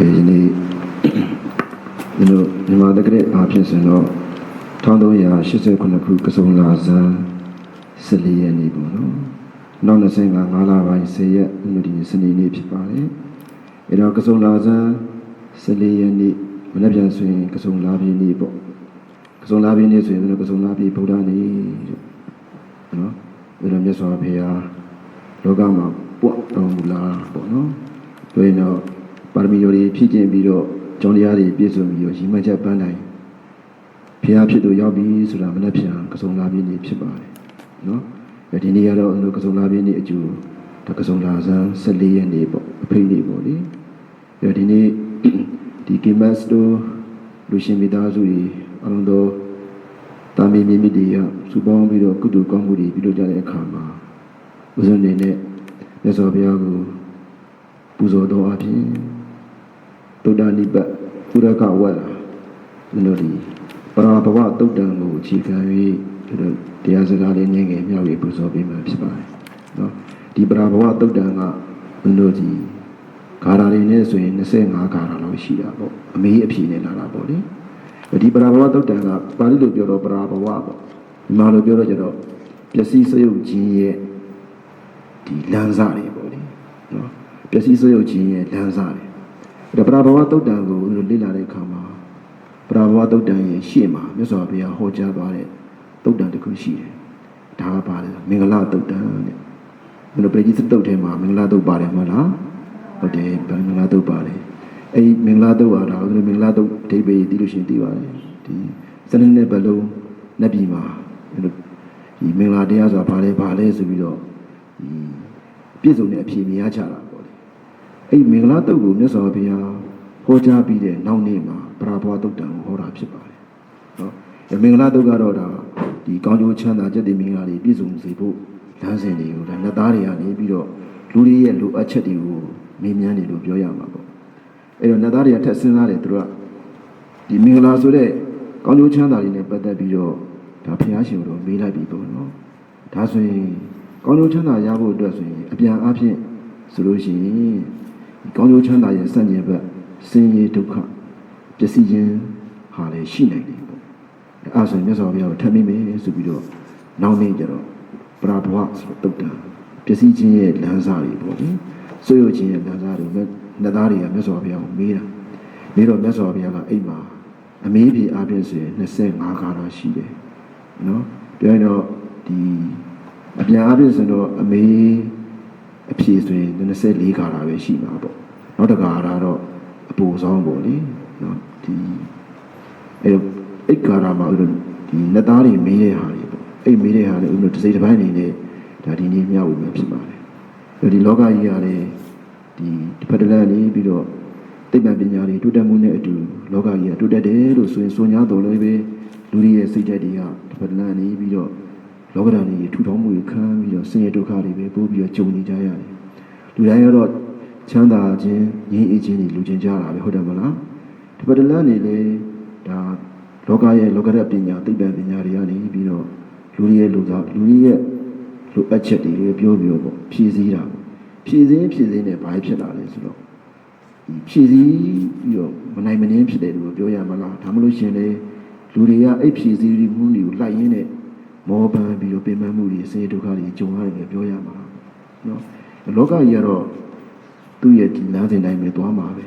ကဲဒီနေ့ဒီလိုမြန်မာတက္ကရာအားဖြင့်ဆိုတော့1389ခုကစုံလာဇန်14ရက်နေ့ပေါ့နော်နောက်25 5လပိုင်း10ရက်ဒီဒီစနေနေ့ဖြစ်ပါတယ်အဲတော့ကစုံလာဇန်14ရက်နေ့မနေ့ပြန်ဆိုရင်ကစုံလာပြီနေ့ပေါ့ကစုံလာပြီနေ့ဆိုရင်လည်းကစုံလာပြီဗုဒ္ဓနေ့တဲ့နော်ဒါတော့မြတ်စွာဘုရားလောကမှာပွတ်တော်မူလာပေါ့နော်ဆိုရင်တော့ ပါရမီတွေဖြည့်ကျင့်ပြီးတော့ကျောင်းတရားတွေပြည့်စုံပြီးတော့ရည်မှန်းချက်ပန်းတိုင်းဘုရားဖြစ်သူရောက်ပြီဆိုတာမနေ့ပြန်ကစုံလာပြီနေ့ဖြစ်ပါတယ်နော်အဲဒီနေ့ကတော့အဲ့လိုကစုံလာပြီနေ့အကျိုးဒါကစုံလာဇန်14ရက်နေ့ပေါ့အဖိတ်နေ့ပေါ့လေအဲဒီနေ့ဒီကီမတ်စတိုလူရှင်မိသားစုတွေအလုံးတော်တာမီမိမိတွေကစုပေါင်းပြီးတော့ကုသိုလ်ကောင်းမှုတွေပြုလုပ်ကြတဲ့အခါမှာဦးဇင်းနေနဲ့မြတ်စွာဘုရားကိုပူဇော်တော်အဖြစ် သုဒ္ဓနိပတ်ပုရကဝတ်လာကျွန်တော်ဒီပရာဘဝတုတ်တံကိုအခြေခံ၍ကျွန်တော်တရားစကားလေးငယ်ငယ်မျှဝေပူဇော်ပေးမှာဖြစ်ပါတယ်နော်ဒီပရာဘဝတုတ်တံကကျွန်တော်ဒီဂါရာတွေနဲ့ဆိုရင်25ဂါရာလောက်ရှိတာပေါ့အမေးအဖြေနဲ့လာတာပေါ့လေဒီပရာဘဝတုတ်တံကပါဠိလိုပြောတော့ပရာဘဝပေါ့ဒီမှာလိုပြောတော့ကျတော့ပျက်စီးစရုပ်ခြင်းရဲ့ဒီလမ်းစာတွေပေါ့လေနော်ပျက်စီးစရုပ်ခြင်းရဲ့လမ်းစာတွေ ဒါပရာဘဝတုတ်တံကိုလေ့လာတဲ့အခါမှာပရာဘဝတုတ်တံရဲ့ရှေ့မှာမြတ်စွာဘုရားဟောကြားသွားတဲ့တုတ်တံတစ်ခုရှိတယ်ဒါကပါလေမင်္ဂလာတုတ်တံတဲ့ဘယ်လိုပဲကြီးစတုတ်ထဲမှာမင်္ဂလာတုတ်ပါတယ်မဟုတ်လားဟုတ်တယ်ဗမင်္ဂလာတုတ်ပါတယ်အဲ့ဒီမင်္ဂလာတုတ်ကတော့ဒီမင်္ဂလာတုတ်အဓိပ္ပာယ်သိလို့ရှိရင်သိပါတယ်ဒီစနစ်နဲ့ဘယ်လုံးလက်ပြီမှာဒီလိုဒီမင်္ဂလာတရားဆိုတာဘာလဲဘာလဲဆိုပြီးတော့ဒီပြည့်စုံတဲ့အဖြေမြင်ရချတာပေါ့လေ အဲ့ဒီမင်္ဂလာတုတ်ကိုမြတ်စွာဘုရားဟောကြားပြီးတဲ့နောက်နေ့မှာပရာဘဝတုတ်တံကိုဟောတာဖြစ်ပါတယ်နော်အဲ့မင်္ဂလာတုတ်ကတော့ဒါဒီကောင်းကျိုးချမ်းသာကျက်တည်မင်္ဂလာတွေပြည့်စုံစေဖို့လမ်းစဉ်တွေကိုဒါနှစ်သားတွေကနေပြီးတော့လူတွေရဲ့လိုအပ်ချက်တွေကိုမေးမြန်းတယ်လို့ပြောရမှာပေါ့အဲ့တော့နှစ်သားတွေကထက်စဉ်းစားတယ်သူတို့ကဒီမင်္ဂလာဆိုတဲ့ကောင်းကျိုးချမ်းသာတွေနဲ့ပတ်သက်ပြီးတော့ဒါဘုရားရှင်တို့မေးလိုက်ပြီပေါ့နော်ဒါဆိုရင်ကောင်းကျိုးချမ်းသာရဖို့အတွက်ဆိုရင်အပြန်အဖြစ်ဆိုလို့ရှိရင်ဒီ ကောင်းကျိုးချမ်းသာရဲ့စံကျင်ဘက်ဆင်းရဲဒုက္ခပျက်စီးခြင်းဟာလည်းရှိနိုင်တယ်ပေါ့အဲအဲ့ဆိုရင်မြတ်စွာဘုရားကိုထပ်မိမယ်ဆိုပြီးတော့နောက်နေ့ကျတော့ပရာဘဝဆိုတော့တုတ်တံပျက်စီးခြင်းရဲ့လမ်းစာတွေပေါ့လေဆွေးရခြင်းရဲ့လမ်းစာတွေနှစ်သားတွေကမြတ်စွာဘုရားကိုမေးတာနေတော့မြတ်စွာဘုရားကအိမ်မှာအမေးပြေအားဖြင့်ဆိုရင်25ခါတော့ရှိတယ်နော်ပြောရင်တော့ဒီအပြန်အားဖြင့်ဆိုတော့အမေး အဖြေဆိုရင်24ခါတာပဲရှိမှာပေါ့နောက်တစ်ခါကတော့အပူဆောင်ပေါ့လေနော်ဒီအဲ့တော့အိတ်ကာရမှာဥဒ္ဒဒီနှစ်သားတွေမေးတဲ့ဟာတွေပေါ့အိတ်မေးတဲ့ဟာတွေဥဒ္ဒတစ်စိတ်တစ်ပိုင်းအနေနဲ့ဒါဒီနေ့မျှဝေမှာဖြစ်ပါတယ်အဲ့ဒီလောကကြီးကလည်းဒီတစ်ဖက်တစ်လမ်းနေပြီးတော့သိပ္ပံပညာတွေတိုးတက်မှုနဲ့အတူလောကကြီးကတိုးတက်တယ်လို့ဆိုရင်ဆိုညာတော်လည်းပဲလူတွေရဲ့စိတ်ဓာတ်တွေကတစ်ဖက်တစ်လမ်းနေပြီးတော့ လောကဓာတ်တွေထူထောင်မှုတွေခံပြီးတော့ဆင်းရဲဒုက္ခတွေပဲပို့ပြီးတော့ကြုံနေကြရတယ်လူတိုင်းကတော့ချမ်းသာခြင်းငြိမ်းအေးခြင်းတွေလူချင်းကြတာပဲဟုတ်တယ်မလားတစ်ဖက်တစ်လမ်းနေလေဒါလောကရဲ့လောကဓာတ်ပညာသိပ္ပံပညာတွေကနေပြီးတော့လူတွေရဲ့လူသားလူတွေရဲ့လူအပ်ချက်တွေပြောပြီးတော့ပေါ့ဖြည့်ဆည်းတာပေါ့ဖြည့်ဆည်းဖြည့်ဆည်းနေဘာဖြစ်လာလဲဆိုတော့ဒီဖြည့်စည်းပြီးတော့မနိုင်မနှင်းဖြစ်တယ်လို့ပြောရမလားဒါမှမဟုတ်ရှင်လေလူတွေကအဲ့ဖြည့်စည်းမှုတွေကိုလိုက်ရင်းနဲ့ မောပန်းပြီးတော့ပြင်ပန်းမှုတွေစေဒုက္ခတွေကြုံရတယ်လို့ပြောရမှာနော်လောကကြီးကတော့သူ့ရဲ့ဒီလမ်းစဉ်တိုင်းပဲသွားမှာပဲ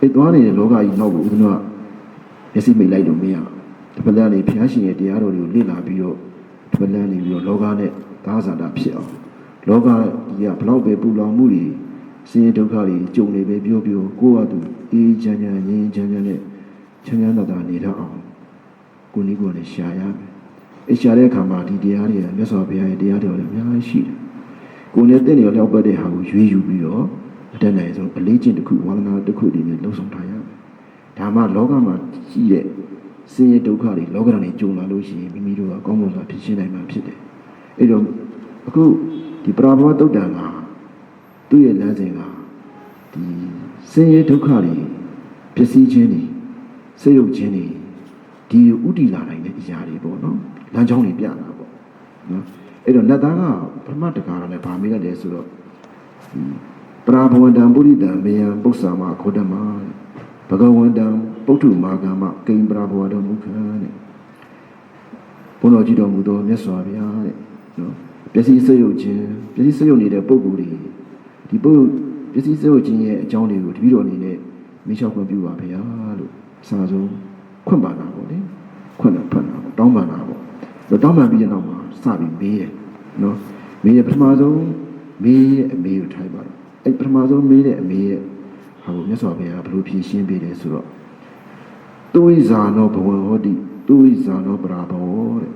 အဲ့သွားနေတဲ့လောကကြီးနောက်ကိုဦးဇင်းကမျက်စိမိတ်လိုက်လို့မရဘူးဒီပလန်နေဖျားရှင်ရဲ့တရားတော်တွေကိုလေ့လာပြီးတော့ဒီပလန်နေပြီးတော့လောကနဲ့သာသနာဖြစ်အောင်လောကကြီးကဘလောက်ပဲပူလောင်မှုတွေဆင်းရဲဒုက္ခတွေကြုံနေပဲပြောပြောကိုယ့်ဟာသူအေးချမ်းချမ်းငြိမ်းချမ်းချမ်းနဲ့ချမ်းချမ်းသာသာနေတတ်အောင်ကိုယ်နည်းကိုယ်နဲ့ရှာရမယ်။အဲ ရှာတဲ့အခါမှာဒီတရားတွေကမြတ်စွာဘုရားရဲ့တရားတော်တွေအများကြီးရှိတယ်။ကိုယ်နဲ့တင့်နေလျောက်ပတ်တဲ့ဟာကိုရွေးယူပြီးတော့အတတ်နိုင်ဆုံးအလေးကျင့်တစ်ခုဝါသနာတစ်ခုတည်းနဲ့လှုပ်ဆောင်ထားရမယ်။ဒါမှလောကမှာရှိတဲ့ဆင်းရဲဒုက္ခတွေလောကဓာတ်တွေကြုံလာလို့ရှိရင်မိမိတို့ကကောင်းမွန်စွာဖြစ်ရှင်းနိုင်မှာဖြစ်တယ်။အဲတော့အခုဒီပရာဘဝတုတ်တန်ကသူ့ရဲ့လမ်းစဉ်ကဒီဆင်းရဲဒုက္ခတွေပျက်စီးခြင်းတွေစိတ်ယုတ်ခြင်းတွေဒီဥတီလာနိုင်တဲ့အရာတွေပေါ့နော် လမ်းကြောင်းတွေပြတာပေါ့နော်အဲ့တော့နတ်သားကပထမတကားကလည်းဗာမေးလိုက်တယ်ဆိုတော့ဒီပရာဘဝန္တံပုရိတံမေယံပု္ပ္ပာမခောဓမ္မာဘဂဝန္တံပုထုမာဂမကိဉ္ပရာဘဝတော်မူခံတဲ့ဘုန်းတော်ကြည်တော်မူသောမြတ်စွာဘုရားတဲ့နော်ပျက်စီးဆွေးရုပ်ခြင်းပျက်စီးဆွေးရုပ်နေတဲ့ပုံကိုယ်တွေဒီပုဂ္ဂိုလ်ပျက်စီးဆွေးရုပ်ခြင်းရဲ့အကြောင်းတွေကိုတပည့်တော်အနေနဲ့မိလျှောက်ခွင့်ပြုပါဗျာလို့အစာဆုံးခွင့်ပါတာပေါ့လေခွင့်တော့ဖွင့်တာပေါ့တောင်းပန် တာပေါ့ဒါတောင်းပန်ပြီးတဲ့နောက်မှာစပြီးမေးတယ်နော်မေးရပထမဆုံးမေးရဲ့အမေကိုထိုင်ပါတော့အဲ့ပထမဆုံးမေးတဲ့အမေရဲ့ဟာကိုမြတ်စွာဘုရားဘယ်လိုဖြေရှင်းပေးတယ်ဆိုတော့သူဝိဇာနောဘဝဟောတိသူဝိဇာနောပရာဘောတဲ့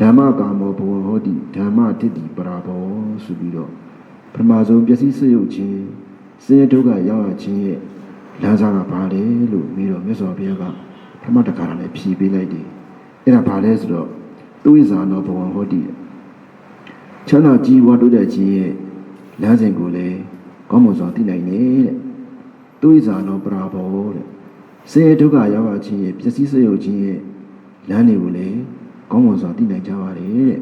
ဓမ္မကာမောဘဝဟောတိဓမ္မတတိပရာဘောဆိုပြီးတော့ပထမဆုံးပျက်စီးဆွေးရုပ်ခြင်းစင်ရဒုက္ခရောက်ရခြင်းရဲ့လမ်းစာကဘာလဲလို့ပြီးတော့မြတ်စွာဘုရားကပထမတစ်ခါလည်းဖြေပေးလိုက်တယ်အဲ့ဒါဘာလဲဆိုတော့ သူဝိဇာနောဘဝဟောတိတဲ့ချမ်းသာကြီးဝါတိုးတဲ့ခြင်းရဲ့လမ်းစဉ်ကိုလည်းကောင်းမွန်စွာသိနိုင်တယ်တဲ့။သူဣဇာနောပရာဘောတဲ့။စေဒုက္ခရောက်ရခြင်းရဲ့ပျက်စီးဆွေးရုပ်ခြင်းရဲ့လမ်းတွေကိုလည်းကောင်းမွန်စွာသိနိုင်ကြပါတယ်တဲ့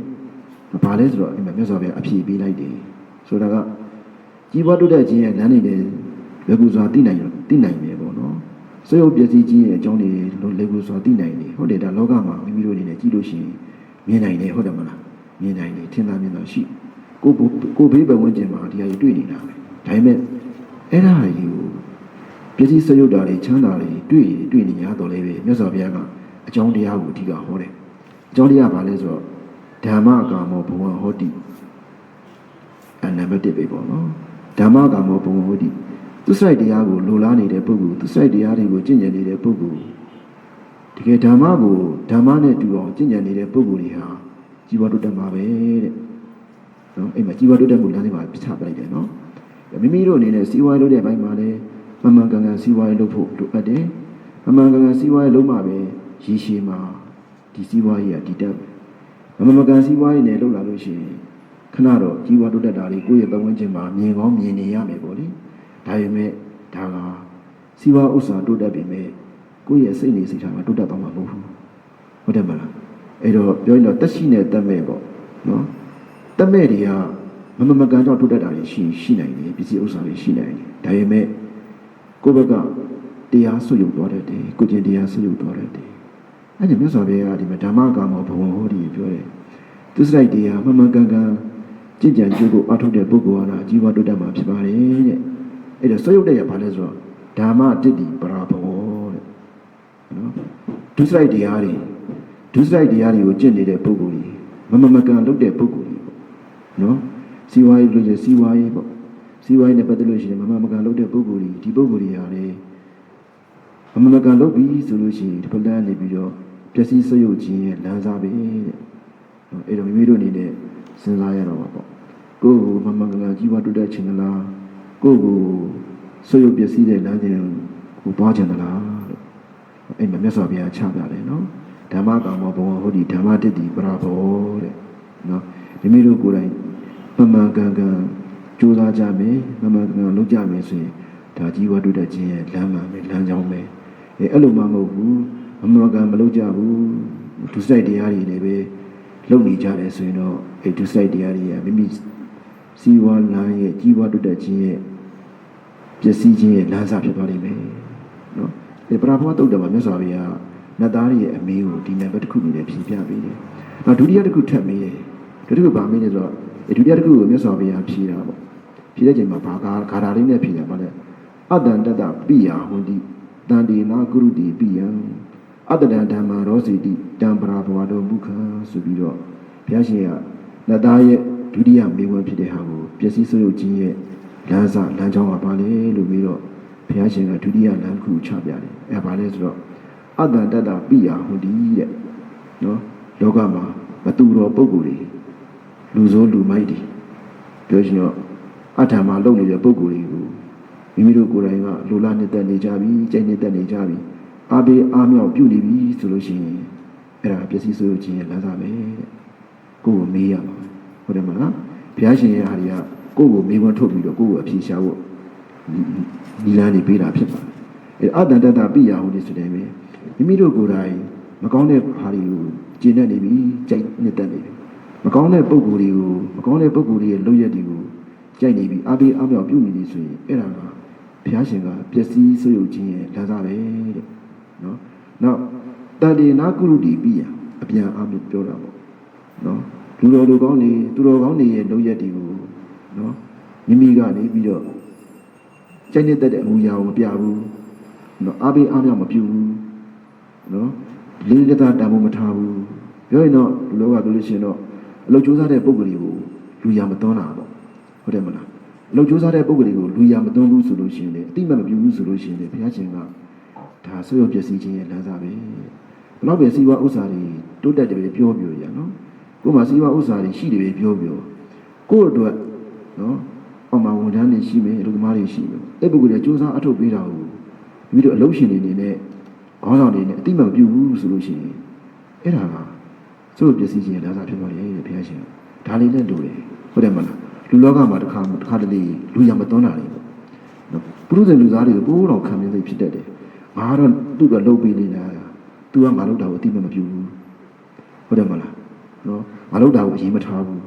။ဘာလဲဆိုတော့အဲ့မှာမြတ်စွာဘုရားအဖြေပေးလိုက်တယ်။ဆိုတာကကြီးဝါတိုးတဲ့ခြင်းရဲ့လမ်းတွေလည်းလွယ်ကူစွာသိနိုင်သိနိုင်တယ်ပေါ့နော်။ဆွေးရုပ်ပျက်စီးခြင်းရဲ့အကြောင်းတွေလွယ်ကူစွာသိနိုင်တယ်။ဟုတ်တယ်ဒါလောကမှာမိမိတို့အနေနဲ့ကြည့်လို့ရှိရင် မြင်နိုင်တယ်ဟုတ်တယ်မလား။မြင်နိုင်တယ်ထင်သာမြင်သာရှိကိုဘကိုဘေးပတ်ဝန်းကျင်မှာဒီဟာကြီးတွေ့နေတာပဲဒါပေမဲ့အဲ့ဒါကြီးကိုပစ္စည်းစရုပ်တာတွေချမ်းသာတွေတွေ့ရင်တွေ့နေရတော့လေပဲမြတ်စွာဘုရားကအကြောင်းတရားကိုအဓိကဟောတယ်အကြောင်းတရားဘာလဲဆိုတော့ဓမ္မကာမောဘဝဟောတိအနံပါတ်1ပဲပေါ့နော်ဓမ္မကာမောဘဝဟောတိသူစိုက်တရားကိုလိုလားနေတဲ့ပုဂ္ဂိုလ်သူစိုက်တရားတွေကိုကျင့်ကြံနေတဲ့ပုဂ္ဂိုလ် တကယ်ဓမ္မကိုဓမ္မနဲ့တူအောင်ကျင့်ကြံနေတဲ့ပုဂ္ဂိုလ်တွေဟာ ជីវတုတ္တမှာပဲတဲ့နော်အဲ့မှာជីវတုတ္တမှုလမ်းလေးမှာပြချပလိုက်တယ်နော်မိမိတို့အနေနဲ့စီးပွားရေးလုပ်တဲ့ဘိုင်းမှာလည်းမမှန်ကန်ကန်စီးပွားရေးလုပ်ဖို့လိုအပ်တယ်မမှန်ကန်ကန်စီးပွားရေးလုပ်မှပဲရည်ရှည်မှာဒီစီးပွားရေးကတည်တတ်မမှန်ကန်စီးပွားရေးနဲ့လုပ်လာလို့ရှိရင်ခဏတော့ជីវတုတ္တတာလေးကိုယ့်ရဲ့ပတ်ဝန်းကျင်မှာမြင်ကောင်းမြင်နေရမယ်ပေါ့လေဒါပေမဲ့ဒါကစီးပွားဥစ္စာတိုးတက်ပြီမဲ့ ကိုယ့်ရဲ့စိတ်နေစိတ်ထားမှာတိုးတက်သွားမှာမဟုတ်ဘူးဟုတ်တယ်မလားအဲ့တော့ပြောရင်တော့တက်ရှိနဲ့တက်မဲ့ပေါ့နော်တက်မဲ့တွေကမမမကန်ကြောင့်ထုတ်တတ်တာတွေရှိရှိနိုင်တယ်ပစ္စည်းဥစ္စာတွေရှိနိုင်တယ်ဒါပေမဲ့ကိုယ့်ဘက်ကတရားဆွယုတ်သွားတတ်တယ်ကိုကျင်တရားဆွယုတ်သွားတတ်တယ်အဲ့ဒီမြတ်စွာဘုရားကဒီမှာဓမ္မကာမောဘဝဟောဒီပြောတယ်သူစရိုက်တရားမမကန်ကန်ကြင်ကြံကြိုးကိုအထုတ်တဲ့ပုဂ္ဂိုလ်ဟာလားជីវတုတ္တမှာဖြစ်ပါတယ်တဲ့အဲ့တော့ဆွယုတ်တဲ့ရဘာလဲဆိုတော့ဓမ္မတတိပရာဘောတဲ့နော် ဒုစရိုက်တရားတွေဒုစရိုက်တရားတွေကိုကျင့်နေတဲ့ပုဂ္ဂိုလ်ကြီးမမမကန်လုပ်တဲ့ပုဂ္ဂိုလ်ကြီးပေါ့နော်စီဝါရေးလို့ရစီဝါရေးပေါ့စီဝါရေးနဲ့ပတ်သက်လို့ရှိရင်မမမကန်လုပ်တဲ့ပုဂ္ဂိုလ်ကြီးဒီပုဂ္ဂိုလ်ကြီးဟာလေမမမကန်လုပ်ပြီဆိုလို့ရှိရင်ဒီပလန်နေပြီးတော့ပျက်စီးဆွရုပ်ခြင်းရဲ့လမ်းစားပဲတဲ့နော်အဲ့တော့မိမိတို့အနေနဲ့စဉ်းစားရတော့ပါပေါ့ကိုယ့်ကိုမမမကန်ကြီးပွားတိုးတက်ခြင်းလားကိုယ့်ကိုဆွရုပ်ပျက်စီးတဲ့လမ်းစဉ်ကိုပွားခြင်းလားလို့ အဲ့မှာမြတ်စွာဘုရားချပြတယ်နော်ဓမ္မကာမောဘဝဟောဒီဓမ္မတတိပရာဘောတဲ့နော်မိမိတို့ကိုယ်တိုင်မမှန်ကန်ကန်ကြိုးစားကြမယ်မမှန်ကန်ကန်လုပ်ကြမယ်ဆိုရင်ဒါကြီးဝတ္တုတခြင်းရဲ့လမ်းမှန်ပဲလမ်းကြောင်းပဲအဲအဲ့လိုမှမဟုတ်ဘူးမမှန်ကန်မလုပ်ကြဘူးဒုစရိုက်တရားတွေလည်းပဲလုပ်နေကြတယ်ဆိုရင်တော့အဲဒုစရိုက်တရားတွေကမိမိစီဝါလမ်းရဲ့ကြီးဝတ္တုတခြင်းရဲ့ပျက်စီးခြင်းရဲ့လမ်းစာဖြစ်သွားလိမ့်မယ်နော် ဒီပရာဘောတုတ်တယ်မှာမြတ်စွာဘုရားနတ်သားရဲ့အမေကိုဒီနံပါတ်တစ်ခုအနေနဲ့ဖြေပြပေးတယ်။နောက်ဒုတိယတစ်ခုထပ်မေးတယ်။ဒုတိယကဘာမေးလဲဆိုတော့အဲဒုတိယတစ်ခုကိုမြတ်စွာဘုရားဖြေတာပေါ့။ဖြေတဲ့ချိန်မှာဘာကာဂါရာလေးနဲ့ဖြေတာပါလဲ။အတ္တန္တတပိယဟွန်တိတန်တေနာကုရုတိပိယံအတ္တဒံဓမ္မာရောစီတိတံပရာဘဝတော်မူခာဆိုပြီးတော့ဘုရားရှင်ကနတ်သားရဲ့ဒုတိယမေးခွန်းဖြစ်တဲ့ဟာကိုပျက်စီးဆွေးရုပ်ခြင်းရဲ့လမ်းစာလမ်းကြောင်းကပါလေလို့ပြီးတော့ ဘုရားရှင်ကဒုတိယလမ်းတစ်ခုချပြတယ်။အဲဘာလဲဆိုတော့အတ္တတတ္တပိယဟွန်ဒီတဲ့နော်လောကမှာမတူတော်ပုဂ္ဂိုလ်တွေလူဆိုးလူမိုက်တွေပြောရှင်တော့အထာမှာလုပ်နေတဲ့ပုဂ္ဂိုလ်တွေကိုမိမိတို့ကိုယ်တိုင်ကလူလာနှစ်သက်နေကြပြီကြိုက်နှစ်သက်နေကြပြီအာဘေးအားမြောက်ပြုနေပြီဆိုလို့ရှိရင်အဲ့ဒါပျက်စီးဆိုးခြင်းရဲ့လမ်းစာပဲတဲ့ကိုယ်ကိုမေးရမှာဟုတ်တယ်မလားဘုရားရှင်ရဲ့ဟာတွေကကိုယ့်ကိုမေးခွန်းထုတ်ပြီးတော့ကိုယ့်ကိုအဖြေရှာဖို့ ဒီလမ်းနေပေးတာဖြစ်ပါတယ်အဲ့အတ္တတတ္တပိယဟွန်ဒီဆိုတဲ့ပဲမိမိတို့ကိုယ်တိုင်မကောင်းတဲ့ဟာတွေကိုကျင့်တတ်နေပြီကြိုက်နှစ်သက်နေပြီမကောင်းတဲ့ပုံကိုယ်တွေကိုမကောင်းတဲ့ပုံကိုယ်တွေရဲ့လုပ်ရက်တွေကိုကြိုက်နေပြီအားပေးအားမြောက်ပြုနေပြီဆိုရင်အဲ့ဒါကဘုရားရှင်ကပျက်စီးဆွေးယုတ်ခြင်းရဲ့လမ်းစာပဲတဲ့နော်နောက်တန်တေနာကုရုတီပြီးရအပြန်အားဖြင့်ပြောတာပေါ့နော်လူတော်လူကောင်းနေသူတော်ကောင်းနေရဲ့လုပ်ရက်တွေကိုနော်မိမိကနေပြီးတော့ ကြိုက်နေတတ်တဲ့အမူအရာကိုမပြဘူးနော်အားပေးအားမြောက်မပြုဘူးနော်လေးလက်သားတန်ဖို့မထားဘူးပြောရင်တော့လူလောကပြောလို့ရှိရင်တော့အလုပ်ကြိုးစားတဲ့ပုံစံတွေကိုလူရမသွန်းတာပေါ့ဟုတ်တယ်မလားအလုပ်ကြိုးစားတဲ့ပုံစံတွေကိုလူရမသွန်းဘူးဆိုလို့ရှိရင်လေအတိမတ်မပြုဘူးဆိုလို့ရှိရင်လေဘုရားရှင်ကဒါဆွေးရပျက်စီးခြင်းရဲ့လမ်းစာပဲဘယ်တော့ပဲစီဝါဥစ္စာတွေတိုးတက်တယ်ပဲပြောပြောရနော်ကိုယ်မှာစီဝါဥစ္စာတွေရှိတယ်ပဲပြောပြောကိုယ့်အတွက်နော်အောက်မှာဝန်ထမ်းတွေရှိမယ်လူသမားတွေရှိမယ် အဲ့ပုဂ္ဂိုလ်တွေစူးစမ်းအထောက်ပေးတာကိုပြီးတော့အလုပ်ရှင်တွေအနေနဲ့ခေါင်းဆောင်တွေနဲ့အတိမတ်မပြုဘူးဆိုလို့ရှိရင်အဲ့ဒါကသူ့ပစ္စည်းချင်းလမ်းစာဖြစ်သွားတယ်ဘုရားရှင်ဒါလေးနဲ့တူတယ်ဟုတ်တယ်မလားလူလောကမှာတစ်ခါတစ်ခါတလေလူရမသွန်းတာတွေပေါ့နော်ပုရုဇဉ်လူသားတွေကိုပိုးတော်ခံနေသိဖြစ်တတ်တယ်ငါကတော့သူ့ကလုပ်ပေးနေတာသူကငါလုပ်တာကိုအတိမတ်မပြုဘူးဟုတ်တယ်မလားနော်ငါလုပ်တာကိုအရင်မထားဘူး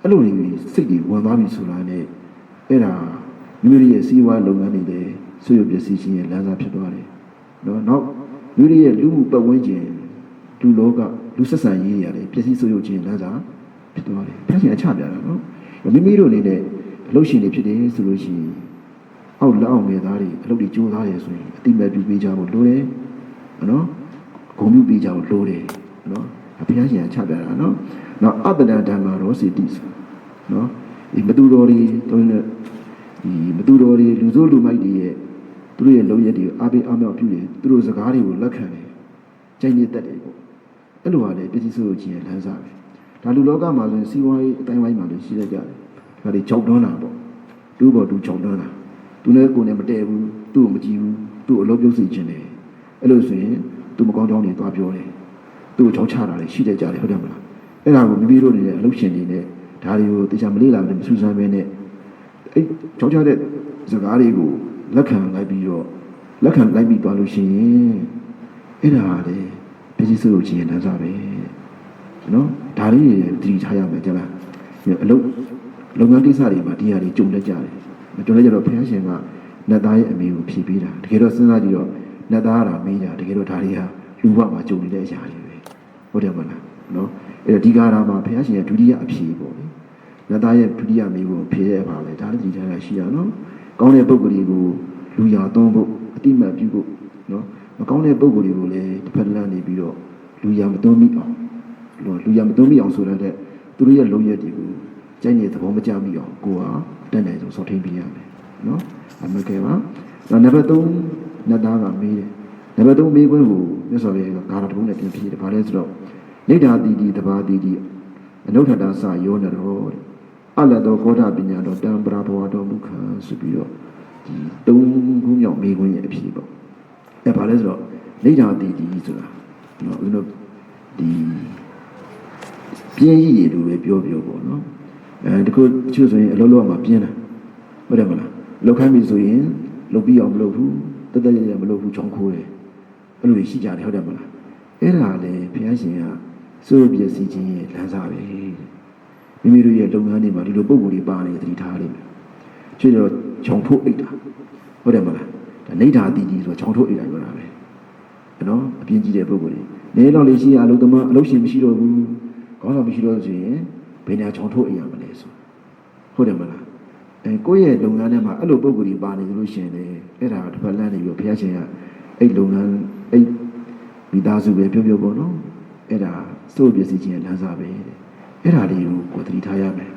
အဲ့လိုနေစိတ်တွေဝင်သွားပြီဆိုတာနဲ့အဲ့ဒါ မိမိရဲ့စီးပွားလုပ်ငန်းတွေလည်းဆွေးရပစ္စည်းချင်းရဲ့လမ်းစာဖြစ်သွားတယ်နော်နောက်မိမိရဲ့လူမှုပတ်ဝန်းကျင်လူလောကလူဆက်ဆံရေးတွေရတယ်ပစ္စည်းဆွေးရခြင်းလမ်းစာဖြစ်သွားတယ်ဖျက်ရှင်အချပြတာနော်မိမိတို့အနေနဲ့အလုပ်ရှင်တွေဖြစ်တယ်ဆိုလို့ရှိရင်အောက်လက်အောင်ငယ်သားတွေအလုပ်တွေကြိုးစားတယ်ဆိုရင်အတိမဲ့ပြုပေးကြဖို့လိုတယ်နော်ဂုဏ်ပြုပေးကြဖို့လိုတယ်နော်ဘုရားရှင်အချပြတာနော်နောက်အတ္တဒဓမ္မရောစီတိဆိုနော်ဒီမတူတော်တွေတုံးတဲ့ ဒီမတူတော်တွေလူစိုးလူမိုက်တွေရဲ့သူတို့ရဲ့လုံရက်တွေကိုအားပေးအားမြောက်ပြုတယ်သူတို့စကားတွေကိုလက်ခံတယ်ကြိုက်နေတတ်တယ်ပေါ့အဲ့လိုဟာလေပစ္စည်းဆိုးခြင်းရဲ့လမ်းစာပဲဒါလူလောကမှာဆိုရင်စီးပွားရေးအတိုင်းဝိုင်းမှာလည်းရှိရကြတယ်ဒါတွေကြောက်တွန်းတာပေါ့တူပေါ်တူကြောက်တွန်းတာသူနဲ့ကိုယ်နဲ့မတည့်ဘူးသူ့ကိုမကြည့်ဘူးသူ့ကိုအလုပ်ပြုတ်စေခြင်းတယ်အဲ့လိုဆိုရင်သူမကောင်းကြောင်းတွေသွားပြောတယ်သူ့ကိုချောင်းချတာတွေရှိတတ်ကြတယ်ဟုတ်တယ်မလားအဲ့ဒါကိုမိမိတို့နေတဲ့အလုပ်ရှင်တွေနဲ့ဒါတွေကိုတေချာမလေးလာဘူးမစူးစမ်းပဲနဲ့ အဲ့ချောင်းချတဲ့စကားတွေကိုလက်ခံလိုက်ပြီးတော့လက်ခံလိုက်ပြီးသွားလို့ရှိရင်အဲ့ဒါလေပစ္စည်းစုပ်ခြင်းရဲ့လမ်းစာပဲနော်ဒါလေးတွေတတိထားရမယ်ကြလားအလုပ်လုပ်ငန်းကိစ္စတွေမှာဒီဟာတွေကြုံတတ်ကြတယ်မကြုံတတ်ကြတော့ဘုရားရှင်ကနတ်သားရဲ့အမိကိုဖြည့်ပေးတာတကယ်တော့စဉ်းစားကြည့်တော့နတ်သားကမေးတာတကယ်တော့ဒါတွေဟာလူဘဝမှာကြုံနေတဲ့အရာတွေပဲဟုတ်တယ်မလားနော်အဲ့တော့ဒီကားရာမှာဘုရားရှင်ရဲ့ဒုတိယအဖြေပေါ့လေ နတ်သားရဲ့ဒုတိယမိကိုဖြည့်ရပါလေဒါလည်းဒီထားရရှိရနော်ကောင်းတဲ့ပုံကလေးကိုလူရသုံးဖို့အတိမတ်ပြုဖို့နော်မကောင်းတဲ့ပုံကလေးကိုလည်းတစ်ဖက်လမ်းနေပြီးတော့လူရမသွန်းမိအောင်လူရမသွန်းမိအောင်ဆိုတဲ့သူတို့ရဲ့လုံရက်တွေကိုကျင့်နေသဘောမကျမိအောင်ကိုဟာတက်နိုင်ဆုံးစောင့်ထိန်ပေးရမယ်နော်အမကဲပါနံပါတ်3နတ်သားကမေးတယ်နံပါတ်3မေးခွန်းကိုမြတ်စွာဘုရားကဂါရတုံးနဲ့ပြန်ဖြေတယ်ဗါလဲဆိုတော့နေဒါတိတိတဘာတိတိအနုထတာစယောနရောတဲ့ အလတ်တော်ကောဓပညာတော်တံပရာဘဝတော်မူခံဆိုပြီးတော့ဒီသုံးခုမြောက်မေးခွန်းရဲ့အဖြေပေါ့အဲဗါလဲဆိုတော့နေဒါတိတိဆိုတာနော်ဦးဇင်းတို့ဒီပြင်းရည်ရည်လိုပဲပြောပြောပေါ့နော်အဲဒီခုချွတ်ဆိုရင်အလုံးလုံးမှာပြင်းတာဟုတ်တယ်မလားလောက်ခိုင်းပြီဆိုရင်လုပ်ပြီးအောင်မလုပ်ဘူးတသက်ရရမလုပ်ဘူးချောင်းခိုးတယ်အဲ့လိုရှိကြတယ်ဟုတ်တယ်မလားအဲ့ဒါလေဘုရားရှင်ကစိုးပြည့်စည်ခြင်းရဲ့လမ်းစာပဲ မိမိတို့ရဲ့လုပ်ငန်းတွေမှာဒီလိုပုံကိုယ်တွေပါနေသတိထားလိမ့်မယ်ချွတ်တော့ချောင်းထိုးအိတ်တာဟုတ်တယ်မလားဒါနေဓာတိတိဆိုချောင်းထိုးအိတ်တာပြောတာပဲနော်အပြင်းကြီးတဲ့ပုံကိုယ်တွေနေတော့လေရှိရအလုပ်သမားအလုပ်ရှင်မရှိတော့ဘူးခေါင်းဆောင်မရှိတော့ဆိုရင်ဘယ်ညာချောင်းထိုးအိတ်ရမလဲဆိုဟုတ်တယ်မလားအဲကိုယ့်ရဲ့လုပ်ငန်းထဲမှာအဲ့လိုပုံကိုယ်ကြီးပါနေလို့ရှိရင်လေအဲ့ဒါတစ်ဖက်လမ်းနေပြီးဘုရားရှင်ကအဲ့လုပ်ငန်းအဲ့မိသားစုပဲပြောပြောပေါ့နော်အဲ့ဒါစိုးပစ္စည်းချင်းလမ်းစာပဲတဲ့ အဲ့ဒါလေးကိုကိုယ်သတိထားရမယ်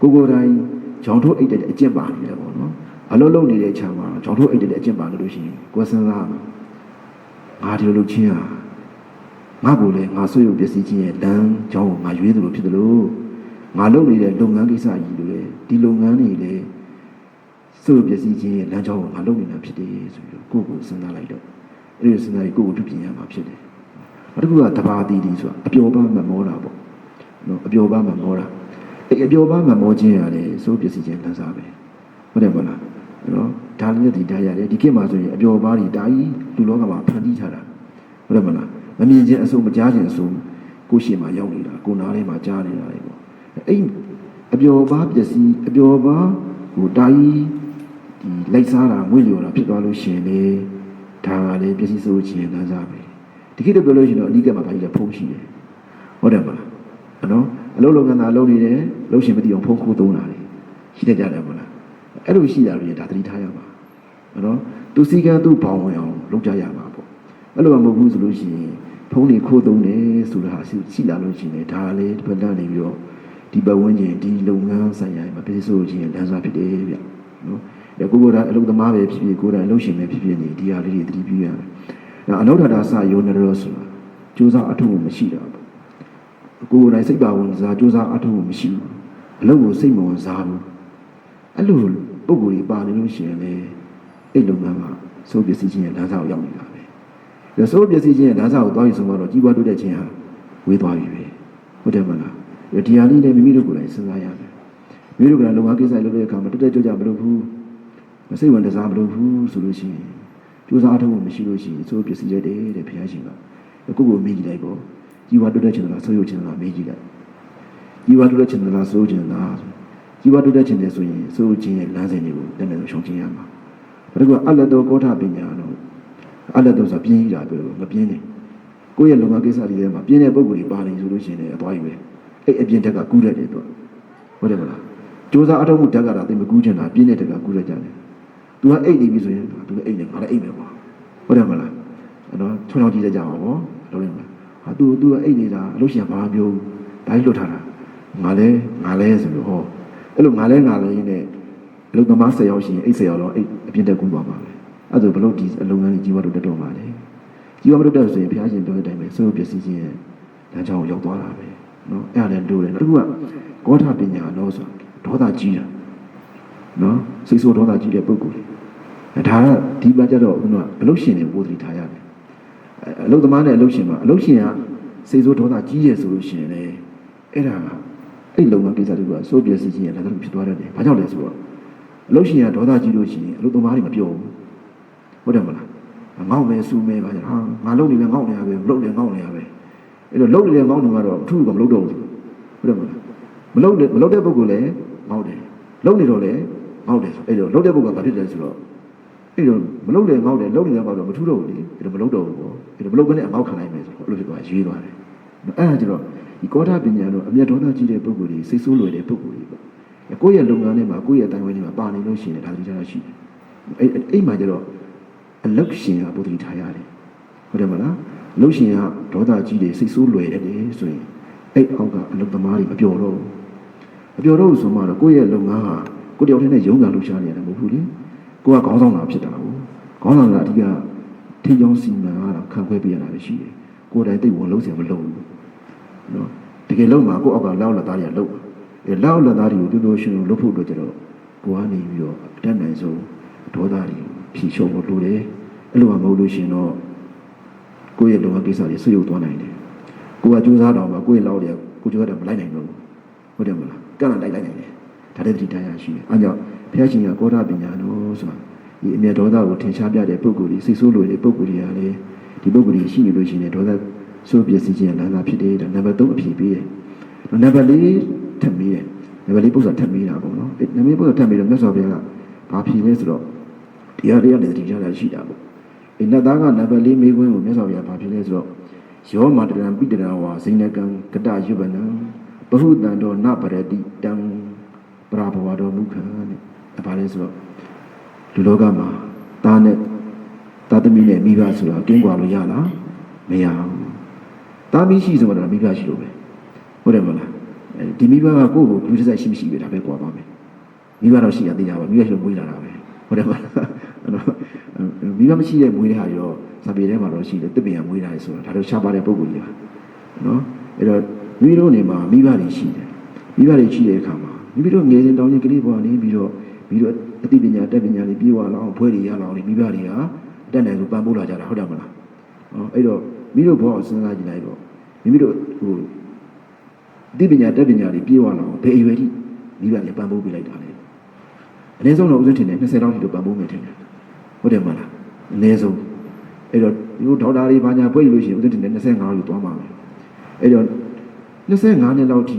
ကိုကိုယ်တိုင်ဂျောင်ထုတ်အိတ်တဲ့အကျင့်ပါနေတယ်ပေါ့နော်အလုံးလုံးနေတဲ့ခြံမှာဂျောင်ထုတ်အိတ်တဲ့အကျင့်ပါလို့ရှိရင်ကိုယ်စဉ်းစားမှာငါဒီလိုလုပ်ချင်းဟာငါ့ကိုလည်းငါဆွေးရုံပစ္စည်းချင်းရဲ့လမ်းကြောင်းကိုငါရွေးသလိုဖြစ်သလိုငါလုပ်နေတဲ့လုပ်ငန်းကိစ္စကြီးလိုလေဒီလုပ်ငန်းတွေလည်းစိုးပစ္စည်းချင်းရဲ့လမ်းကြောင်းကိုငါလုပ်နေတာဖြစ်တယ်ဆိုပြီးတော့ကိုယ့်ကိုစဉ်းစားလိုက်တော့အဲ့ဒီစဉ်းစားပြီးကိုယ့်ကိုပြုပြင်ရမှာဖြစ်တယ်နောက်တစ်ခုကတဘာတီတီဆိုတာအပျော်ပါမမောတာပေါ့ နော်အပျော်ပါမမောတာအဲ့အပျော်ပါမမောခြင်းရတယ်စိုးပစ္စည်းချင်းလမ်းစားပဲဟုတ်တယ်မလားနော်ဒါလည်းဒီတရားရတယ်ဒီခေတ်မှာဆိုရင်အပျော်ပါတွေဒါကြီးလူလောကမှာဖန်တီးထားတာဟုတ်တယ်မလားမမြင်ခြင်းအဆုံးမကြားခြင်းအဆုံးကိုယ်ရှိမှရောက်နေတာကိုယ်နားထဲမှာကြားနေတာတွေပေါ့အဲ့အပျော်ပါပျက်စီးအပျော်ပါဟိုတာကြီးဒီလိုက်စားတာငွေ့လျော်တာဖြစ်သွားလို့ရှရင်လေဒါကလည်းပျက်စီးဆိုးခြင်းလမ်းစားပဲဒီခေတ်တော့ပြောလို့ရှိရင်တော့အနိကမှာဘာကြီးလဲဖုံးရှိတယ်ဟုတ်တယ်မလား နော်အလုံးလုံးကနာလုံးနေတယ်လုံးရှင်မသိအောင်ဖုံးခိုးသုံးတာလေရှိတတ်ကြတယ်မလားအဲ့လိုရှိတာတွေဒါသတိထားရပါနော်သူစီကံသူ့ဘောင်ဝင်အောင်လုပ်ကြရမှာပေါ့အဲ့လိုမှမဟုတ်ဘူးဆိုလို့ရှိရင်ဖုံးနေခိုးသုံးတယ်ဆိုတာဟာရှိလာလို့ရှိရင်ဒါလည်းတစ်ဖက်တန်းနေပြီးတော့ဒီပတ်ဝန်းကျင်ဒီလုပ်ငန်းဆိုင်ရာမှာပြည့်စုံခြင်းလမ်းစာဖြစ်တယ်ဗျနော်ဒါကိုကိုယ်တိုင်အလုပ်သမားပဲဖြစ်ဖြစ်ကိုယ်တိုင်အလုပ်ရှင်ပဲဖြစ်ဖြစ်နေဒီဟာလေးတွေသတိပြုရတယ်။ဒါအနုထာတာစယောနရောဆိုတာစူးစမ်းအထုံးမရှိတာပေါ့။ ကိုယ်တိုင်စိတ်ပါဝင်စားစူးစမ်းအထုံးမရှိဘူး။အလုပ်ကိုစိတ်မဝင်စားဘူး။အဲ့လိုပုံကိုယ်ကြီးပါနေလို့ရှိရင်လေအဲ့လုပ်ငန်းမှာစိုးပစ္စည်းချင်းရဲ့လမ်းစာကိုရောက်နေတာပဲ။ဒါစိုးပစ္စည်းချင်းရဲ့လမ်းစာကိုသွားပြီးဆိုတော့ကြီးပွားတိုးတက်ခြင်းဟာဝေးသွားပြီပဲ။ဟုတ်တယ်မလား။ဒီဟာလေးလည်းမိမိတို့ကိုယ်တိုင်စဉ်းစားရမယ်။မိမိတို့ကလုံငါကိစ္စလုပ်တဲ့အခါမှာတက်တက်ကြွကြမလုပ်ဘူး။မစိတ်ဝင်တစားမလုပ်ဘူးဆိုလို့ရှိရင်ကြိုးစားအထောက်အပံ့မရှိလို့ရှိရင်သို့ပစ္စည်းရက်တယ်တဲ့ဘုရားရှင်က။ကိုယ့်ကိုမေးကြည့်လိုက်ပေါ့။ ကြီးဝါတိုးတက်ခြင်းလားဆိုးရုပ်ခြင်းလားမေးကြည့်လိုက်ကြီးဝါတိုးတက်ခြင်းလားဆိုးရုပ်ခြင်းလားကြီးဝါတိုးတက်ခြင်းတယ်ဆိုရင်ဆိုးရုပ်ခြင်းရဲ့လမ်းစဉ်တွေကိုတကယ်လို့ရှုံးခြင်းရမှာဘာလို့ကအလတ်တော်ကောထပညာတော့အလတ်တော်ဆိုပြင်းရတာပြောလို့မပြင်းနဲ့ကိုယ့်ရဲ့လုံခြုံကိစ္စတွေထဲမှာပြင်းတဲ့ပုံကိုယ်တွေပါနေဆိုလို့ရှိရင်လည်းအသွားယူပဲအဲ့အပြင်းတက်ကကူးတတ်တယ်တော့ဟုတ်တယ်မလားစ조사အထောက်မှုတက်ကတော့သိမကူးချင်တာပြင်းတဲ့တက်ကကူးတတ်ကြတယ် तू ကအိတ်နေပြီဆိုရင် तू လည်းအိတ်နေငါလည်းအိတ်မယ်ကွာဟုတ်တယ်မလားအဲ့တော့ထွန်းအောင်ကြည့်ကြကြပါဘောလုံးနေ ဟာ तू तू ကအိတ်နေတာအလို့ရှိရင်ဘာမျိုးဒါကြီးလွတ်ထားတာငါလည်းငါလည်းဆိုလို့ဟောအဲ့လိုငါလည်းငါလည်းနဲ့အလုပ်သမား၁၀ယောက်ရှိရင်အိတ်၁၀ယောက်တော့အိတ်အပြင်တက်ကူးသွားပါပဲအဲ့ဒါဘလို့ဒီအလုပ်ငန်းကြီးကြီးဝတ်တက်တော့မှာလေကြီးဝတ်တက်ဆိုရင်ဘုရားရှင်ပြောတဲ့အတိုင်းပဲစိုးပစ္စည်းချင်းရဲ့လမ်းကြောင်းကိုရောက်သွားတာပဲနော်အဲ့ဒါလည်းတို့တယ်နောက်တစ်ခုကကောထပညာလို့ဆိုဒေါသကြီးတာနော်စိတ်ဆိုးဒေါသကြီးတဲ့ပုဂ္ဂိုလ်တွေအဲဒါကဒီမှာကြတော့ဦးကအလုတ်ရှင်တွေပို့တိထားရတယ် အဲအလုတ်သမားနဲ့အလုတ်ရှင်မှာအလုတ်ရှင်ကစိတ်ဆိုးဒေါသကြီးရဆိုလို့ရှိရင်လေအဲ့ဒါကအဲ့လုံငန်းကိစ္စတွေကစိုးပြည့်စည်ခြင်းရဲ့လက်တော်ဖြစ်သွားတယ်ဘာကြောင့်လဲဆိုတော့အလုတ်ရှင်ကဒေါသကြီးလို့ရှိရင်အလုတ်သမားတွေမပြောဘူးဟုတ်တယ်မလားငေါ့မယ်စူးမယ်ပါကြဟာငါလုံနေလဲငေါ့နေရပဲလုံနေငေါ့နေရပဲအဲ့တော့လုံနေတဲ့ငေါင်းတွေကတော့အထူးကမလုံတော့ဘူးဟုတ်တယ်မလားမလုံတဲ့မလုံတဲ့ပုဂ္ဂိုလ်လည်းငေါင်းတယ်လုံနေတော့လည်းငေါင်းတယ်ဆိုအဲ့တော့လုံတဲ့ပုဂ္ဂိုလ်ကဘာဖြစ်တယ်ဆိုတော့အဲ့တော့မလုံတဲ့ငေါင်းတယ်လုံနေတဲ့ငေါင်းတော့မထူးတော့ဘူးလေအဲ့တော့မလုံတော့ဘူးပေါ့ အဲ့တော့မလုံကနေအငေါက်ခံနိုင်မယ်ဆိုတော့အဲ့လိုဖြစ်သွားရေးသွားတယ်အဲ့ဒါကျတော့ဒီကောထပညာတော့အမျက်ဒေါသကြီးတဲ့ပုဂ္ဂိုလ်တွေစိတ်ဆိုးလွယ်တဲ့ပုဂ္ဂိုလ်တွေပေါ့ကိုယ့်ရဲ့လုပ်ငန်းထဲမှာကိုယ့်ရဲ့အတိုင်းဝိုင်းထဲမှာပါနေလို့ရှိရင်ဒါတတိထားရှိတယ်အဲ့အဲ့မှာကျတော့အလုတ်ရှင်ကပုဒ်တိထားရတယ်ဟုတ်တယ်မလားလှုပ်ရှင်ကဒေါသကြီးတွေစိတ်ဆိုးလွယ်တယ်လေဆိုရင်အဲ့အောက်ကအလုပ်သမားတွေမပြောတော့ဘူးမပြောတော့ဘူးဆိုမှတော့ကိုယ့်ရဲ့လုပ်ငန်းဟာကိုယ်တယောက်တည်းနဲ့ရုန်းကန်လှုပ်ရှားနေရတယ်မဟုတ်ဘူးလေကိုကခေါင်းဆောင်တာဖြစ်တာဟုတ်ခေါင်းဆောင်တာအဓိကထိကြောင်းစီမံရတာ ခံခွဲပေးရတာပဲရှိတယ်ကိုယ်တိုင်သိဝင်လုံးစရာမလိုဘူးနော်တကယ်လုံးမှာကိုယ့်အောက်ကလောက်လက်သားတွေကလုံးအဲလောက်လက်သားတွေကိုတူတူရှင်လုပ်ဖို့အတွက်ကျတော့ကိုကနေပြီးတော့အတတ်နိုင်ဆုံးဒေါသတွေဖြေလျှော့ဖို့လိုတယ်အဲ့လိုမှမဟုတ်လို့ရှင်တော့ကိုယ့်ရဲ့လောကကိစ္စတွေဆွေးရုပ်သွားနိုင်တယ်။ကိုယ်ကကြိုးစားတော့မှကိုယ့်ရဲ့လောက်တွေကကိုကြိုးရတယ်မလိုက်နိုင်တော့ဘူး။ဟုတ်တယ်မလား။ကန့်လာလိုက်လိုက်နိုင်တယ်။ဒါတဲ့တိတရားရှိတယ်။အဲကြောင့်ဘုရားရှင်ကကောဓပညာလို့ဆိုတာဒီအမြတ်ဒေါသကိုထင်ရှားပြတဲ့ပုဂ္ဂိုလ်တွေစိတ်ဆိုးလို့တဲ့ပုဂ္ဂိုလ်တွေကလည်း ဒီပုဂ္ဂိုလ်တွေရှိနေလို့ရှိရင်ဒေါသဆိုးပစ္စည်းခြင်းလမ်းသာဖြစ်တယ်ဒါနံပါတ်3အဖြေပေးတယ်။နံပါတ်4ထပ်မေးတယ်။နံပါတ်4ပု္ပ္ပာထပ်မေးတာပေါ့နော်။အဲနံပါတ်ပု္ပ္ပာထပ်မေးတော့မြတ်စွာဘုရားကဘာဖြေလဲဆိုတော့တရားတွေကလည်းတိကျတာရှိတာပေါ့။ဒီနတ်သားကနံပါတ်၄မေးခွန်းကိုမြတ်စွာဘုရားဗာဖြစ်လဲဆိုတော့ယောမတရံပိတရဝါဇိနကံကတယုပနံဘဟုတံတော်နပရတိတံပရာဘဝတော်မူခံတဲ့ဒါပါလဲဆိုတော့လူလောကမှာသားနဲ့ သားသမီးနဲ့မိဘဆိုတာကင်းကွာလို့ရလားမရဘူးသားမီးရှိဆိုတော့မိဘရှိလို့ပဲဟုတ်တယ်မလားအဲဒီမိဘကကိုယ့်ကိုဘူးတစ်စိုက်ရှိမရှိပဲဒါပဲကွာပါမယ်မိဘတော့ရှိရသေးတာပါမိဘရှိလို့မွေးလာတာပဲဟုတ်တယ်မလားအဲ့တော့မိဘမရှိတဲ့မွေးတဲ့ဟာတွေတော့စာပေထဲမှာတော့ရှိတယ်တစ်ပင်ရမွေးတာလေဆိုတာဒါတော့ရှားပါတဲ့ပုံကိုကြီးပါနော်အဲ့တော့မိမိတို့နေမှာမိဘတွေရှိတယ်မိဘတွေရှိတဲ့အခါမှာမိမိတို့ငယ်စဉ်တောင်းချင်းကလေးဘွားနေပြီးတော့ပြီးတော့အသိပညာတက်ပညာတွေပြေဝလာအောင်ဘွဲတွေရလာအောင်မိဘတွေက တက်နိုင်လို့ပံ့ပိုးလာကြတာဟုတ်တယ်မလားနော်အဲ့တော့မိတို့ဘွားကိုစဉ်းစားကြည့်လိုက်တော့မိမိတို့ဟိုအသိပညာတက်ပညာတွေပြေဝလာအောင်ဘယ်အရွယ်ထိမိဘတွေပံ့ပိုးပေးလိုက်တာလဲအနည်းဆုံးတော့ဥစဉ်ထင်တယ်20လောက်ထိတော့ပံ့ပိုးမယ်ထင်တယ်ဟုတ်တယ်မလားအနည်းဆုံးအဲ့တော့ဒီလိုဒေါက်တာတွေဘာညာဖွဲ့လို့ရှိရင်ဥစဉ်တင်25လို့သွားမှာပဲအဲ့တော့25နှစ်လောက်ထိ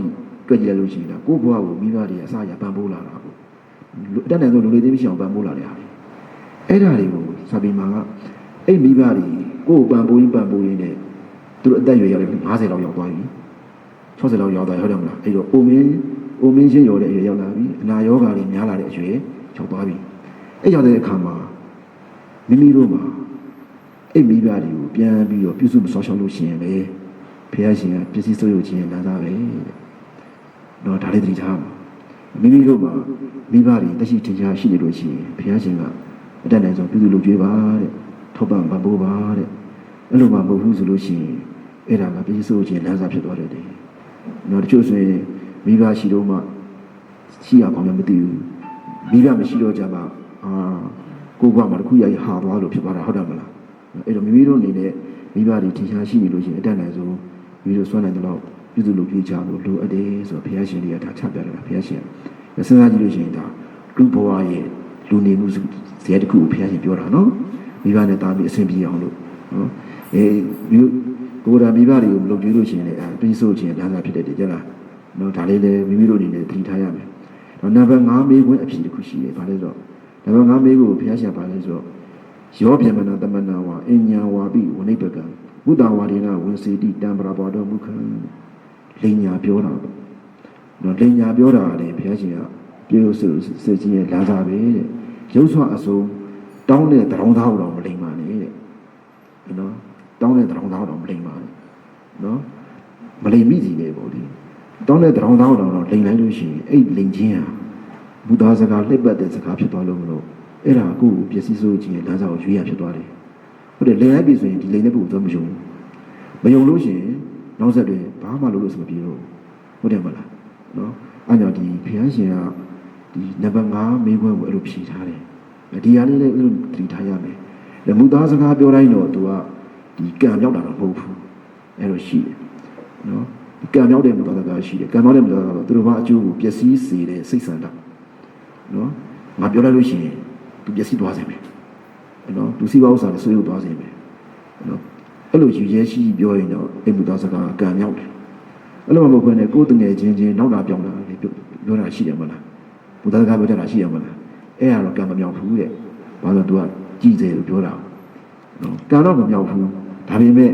တွေ့ကြည့်လို့ရှိရင်ဒါကိုယ့်ဘဝကိုမိဘတွေအစရပံပိုးလာတာပေါ့အတက်တန်ဆိုလူလေးသိမရှိအောင်ပံပိုးလာတယ်ဟာအဲ့ဒါတွေကို စာပေမှာကအဲ့မိဘတွေကိုယ့်ကိုပံပိုးရင်ပံပိုးရင်းနဲ့သူတို့အသက်အရွယ်ရောက်တယ်50လောက်ရောက်သွားပြီ60လောက်ရောက်သွားဟုတ်တယ်မလားအဲ့တော့အိုမင်းအိုမင်းချင်းရောတဲ့အရွယ်ရောက်လာပြီအနာရောဂါတွေများလာတဲ့အရွယ်ရောက်သွားပြီအဲ့ရောက်တဲ့အခါမှာမိမိတို့မှာအဲ့မိဘတွေကိုပြန်ပြီးတော့ပြုစုမစောရှောက်လို့ရှိရင်လေဖះရှင်ကပစ္စည်းစိုးရုပ်ခြင်းနာသားပဲတဲ့တော့ဒါလေးသတိထားပါမိမိတို့မှာမိဘတွေတရှိထင်ရှားရှိနေလို့ရှိရင်ဘုရားရှင်က အတတ်နိုင်ဆုံးပြုစုလုပ်ကြွေးပါတဲ့ထောက်ပံ့ပံ့ပိုးပါတဲ့အဲ့လိုမှမဟုတ်ဘူးဆိုလို့ရှိရင်အဲ့ဒါကပြည့်စုံခြင်းလမ်းစာဖြစ်သွားတယ်တဲ့နော်တချို့ဆိုရင်မိဘရှိတော့မှရှိရအောင်လည်းမသိဘူးမိဘမရှိတော့ကြပါအာကိုယ်ကမှတစ်ခုရရဟာသွားလို့ဖြစ်သွားတာဟုတ်တယ်မလားအဲ့တော့မိမိတို့အနေနဲ့မိဘတွေထင်ရှားရှိနေလို့ရှိရင်အတတ်နိုင်ဆုံးမိမိတို့စွမ်းနိုင်တဲ့လောက်ပြုစုလုပ်ပြကြဖို့လိုအပ်တယ်ဆိုတော့ဘုရားရှင်တွေကဒါချပြတယ်ဘုရားရှင်ကစဉ်းစားကြည့်လို့ရှိရင်ဒါလူဘဝရဲ့ လူနေမှုဇေယျတစ်ခုကိုဘုရားရှင်ပြောတာနော်မိဘနဲ့တာပြီးအဆင်ပြေအောင်လို့နော်အဲဒီကိုယ်တော်မိဘတွေကိုမလုပ်ကြည့်လို့ရှိရင်လည်းအဲပြီးဆိုခြင်းလမ်းစာဖြစ်တဲ့တည်းကြလားနော်ဒါလေးလည်းမိမိတို့အနေနဲ့သတိထားရမယ်တော့နံပါတ်5မေးခွန်းအဖြစ်တစ်ခုရှိတယ်ဘာလဲဆိုတော့နံပါတ်5မေးခွန်းကိုဘုရားရှင်ဘာလဲဆိုတော့ယောဗျမနာတမနာဝအညာဝါပိဝနိဗ္ဗကံဘုဒ္ဓဝါဒေနဝန်စီတိတံပရာဘောတော်မူခံလိန်ညာပြောတာပေါ့နော်လိန်ညာပြောတာကလည်းဘုရားရှင်က ပြေလို့ဆိုစက်ကြီးရဲ့လာစားပဲတဲ့ရုပ်ဆွအစုံတောင်းတဲ့တရောင်းသားတော့မလိန်ပါနဲ့တဲ့နော်တောင်းတဲ့တရောင်းသားတော့မလိန်ပါနဲ့နော်မလိန်မိစီပဲပေါ့ဒီတောင်းတဲ့တရောင်းသားတော့လိန်လိုက်လို့ရှိရင်အဲ့လိန်ချင်းဟာဘုရားစကားလက်ပတ်တဲ့စကားဖြစ်သွားလို့မလို့အဲ့ဒါကိုပစ္စည်းစိုးခြင်းရဲ့လမ်းစာကိုရွေးရဖြစ်သွားတယ်ဟုတ်တယ်လိန်လိုက်ပြီဆိုရင်ဒီလိန်တဲ့ပုဂ္ဂိုလ်တော့မယုံဘူးမယုံလို့ရှိရင်နောက်ဆက်တွဲဘာမှလုပ်လို့ဆိုမပြေတော့ဟုတ်တယ်မလားနော်အဲ့ကြောင့်ဒီဘုရားရှင်က ဒီနံပါတ်5မိခွန်းကိုအဲ့လိုဖြေထားတယ်ဒီဟာလေးလည်းအဲ့လိုသတိထားရမယ်လမူသားစကားပြောတိုင်းတော့သူကဒီကံမြောက်တာတော့မဟုတ်ဘူးအဲ့လိုရှိတယ်နော်ဒီကံမြောက်တဲ့မူသားစကားရှိတယ်ကံမြောက်တဲ့မူသားစကားတော့သူတို့ဘာအကျိုးကိုပျက်စီးစေတဲ့စိတ်ဆန္ဒနော်ငါပြောလိုက်လို့ရှိရင်သူပျက်စီးသွားစေမယ်နော်သူစီးပွားဥစ္စာတွေဆွေးရုပ်သွားစေမယ်နော်အဲ့လိုယူရဲရှိပြောရင်တော့အိမ်မူသားစကားကံမြောက်တယ်အဲ့လိုမှမဟုတ်ဘဲနဲ့ကိုယ်တငယ်ချင်းချင်းနောက်တာပြောင်းတာလေပြောပြောတာရှိတယ်မလား မူသားစကားပြောတတ်တာရှိတယ်မလားအဲ့ဒါတော့ကံမမြောက်ဘူးတဲ့ဘာလို့ तू ကကြည်စေလို့ပြောတာနော်ကံတော့မမြောက်ဘူးဒါပေမဲ့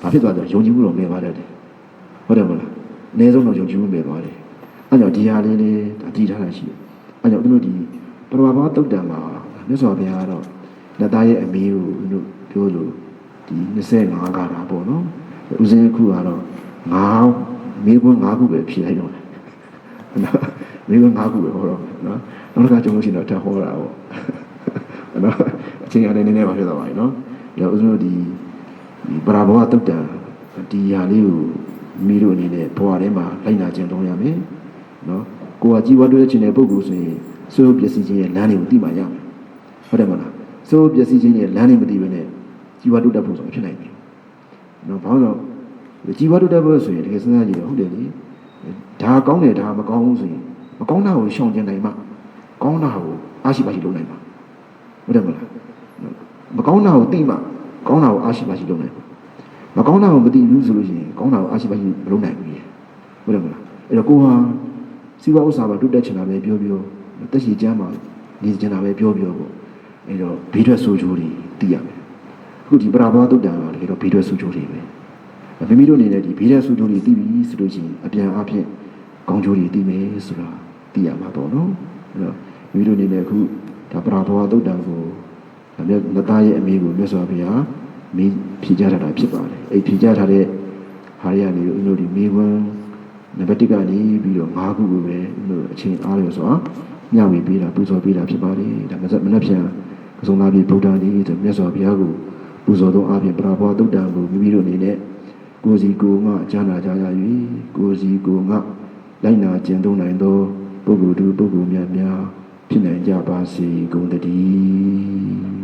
ဘာဖြစ်သွားလဲယုံကြည်မှုတော့မဲ့သွားတယ်ဟုတ်တယ်မလားအနည်းဆုံးတော့ယုံကြည်မှုမဲ့သွားတယ်အဲ့ကြောင့်ဒီဟာလေးလေးဒါတည်ထားတာရှိတယ်အဲ့ကြောင့်သူတို့ဒီပရမဘာတုတ်တံမှာမြတ်စွာဘုရားကတော့လက်သားရဲ့အမေကိုသူတို့ပြောလို့ဒီ25ကတာပေါ့နော်ဦးစင်းအခုကတော့9မိခွန်း9ခုပဲဖြည့်လိုက်တော့တယ်နော် မိခွန်း၅ခုပဲဟောတော့နော်နောက်တစ်ခါကြုံလို့ရှိရင်တော့ထပ်ဟောတာပေါ့နော်အချိန်အားနည်းနည်းပါဖြစ်သွားပါပြီနော်ဒါဥစဉ်တို့ဒီပရာဘောကတုတ်တံဒီຢာလေးကိုမိတို့အနေနဲ့ဘဝထဲမှာလိုက်နာခြင်းတော့ရမယ်နော်ကိုကကြီးဝတ်တွေ့ခြင်းတဲ့ပုဂ္ဂိုလ်ဆိုရင်စိုးပျက်စီးခြင်းရဲ့လမ်းတွေကိုသိမှရမယ်ဟုတ်တယ်မလားစိုးပျက်စီးခြင်းရဲ့လမ်းတွေမသိဘဲနဲ့ကြီးဝတ်တွေ့တတ်ဖို့ဆိုဖြစ်နိုင်တယ်နော်ဘာလို့ကြီးဝတ်တွေ့တတ်ဖို့ဆိုရင်တကယ်စဉ်းစားကြည့်တော့ဟုတ်တယ်လေဒါကောင်းတယ်ဒါမကောင်းဘူးဆိုရင် မကောင်းတာကိုရှောင်ကျင်နိုင်မှကောင်းတာကိုအားရှိပါရှိလုပ်နိုင်မှာဟုတ်တယ်မလား။မကောင်းတာကိုသိမှကောင်းတာကိုအားရှိပါရှိလုပ်နိုင်မှာမကောင်းတာကိုမသိဘူးဆိုလို့ရှိရင်ကောင်းတာကိုအားရှိပါရှိမလုပ်နိုင်ဘူးလေ။ဟုတ်တယ်မလား။အဲ့တော့ကိုဟာစီဝဥစ္စာပါတုတ်တက်ချင်တာပဲပြောပြောတက်ရှိကျမ်းမှာနေချင်တာပဲပြောပြောပေါ့။အဲ့တော့ဘေးထွက်ဆိုးချိုးတွေသိရမယ်အခုဒီပရာဘောတုတ်တံကလည်းတော့ဘေးထွက်ဆူချိုးတွေပဲမိမိတို့အနေနဲ့ဒီဘေးထွက်ဆူချိုးတွေသိပြီဆိုလို့ရှိရင်အပြန်အဖြစ်ကောင်းကျိုးတွေသိမယ်ဆိုတာ သိရမှာပေါ့နော်အဲ့တော့မိမိတို့အနေနဲ့အခုဒါပရာဘောတုတ်တံကိုဒါမြတ်နသားရဲ့အမေကိုမြတ်စွာဘုရားမိဖြေကြထားတာဖြစ်ပါတယ်အဲ့ဖြေကြထားတဲ့ဟာရကနေဦးတို့ဒီမိဝန်းနံပါတ်1ကနေပြီးတော့၅ခုကိုပဲဦးတို့အချိန်အားလို့ဆိုတာညဝေပေးတာပူဇော်ပေးတာဖြစ်ပါတယ်ဒါမစက်မနှက်ပြန်ကစုံသားပြီးဗုဒ္ဓံကြီးဆိုမြတ်စွာဘုရားကိုပူဇော်သောအပြင်ပရာဘောတုတ်တံကိုမိမိတို့အနေနဲ့ကိုယ်စီကိုယ်ငါအကျမ်းနာကြရ၍ကိုယ်စီကိုယ်ငါလိုက်နာကျင့်သုံးနိုင်သော ပုဂ္ဂိုလ်သူပုဂ္ဂိုလ်များများဖြစ်နိုင်ကြပါစေကုန်သတည်း